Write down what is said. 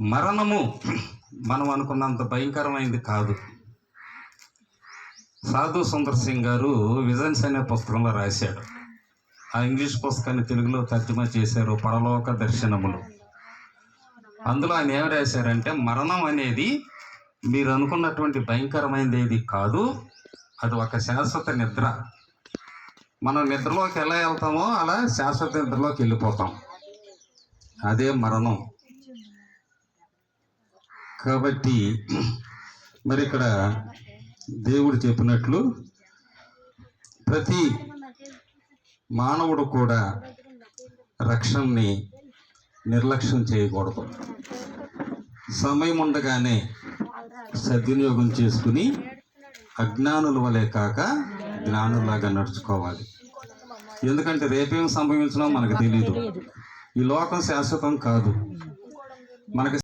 మరణము మనం అనుకున్నంత భయంకరమైనది కాదు. సాధు సుందర్ సింగ్ గారు విజన్స్ అనే పుస్తకంలో రాశాడు. ఆ ఇంగ్లీష్ పుస్తకాన్ని తెలుగులో తర్జుమా చేశారు పరలోక దర్శనములు. అందులో ఆయన ఏం రాశారంటే మరణం అనేది మీరు అనుకున్నటువంటి భయంకరమైనది ఏది కాదు అది ఒక శాశ్వత నిద్ర. మనం నిద్రలోకి ఎలా వెళ్తామో అలా శాశ్వత నిద్రలోకి వెళ్ళిపోతాం. అదే మరణం. కాబట్టి మరి ఇక్కడ దేవుడు చెప్పినట్లు ప్రతి మానవుడు కూడా రక్షణని నిర్లక్ష్యం చేయకూడదు. సమయం ఉండగానే సద్వినియోగం చేసుకుని అజ్ఞానుల వలె కాక జ్ఞానులాగా నడుచుకోవాలి. ఎందుకంటే రేపేం సంభవించడం మనకు తెలియదు ఈ లోకం శాశ్వతం కాదు. మనకి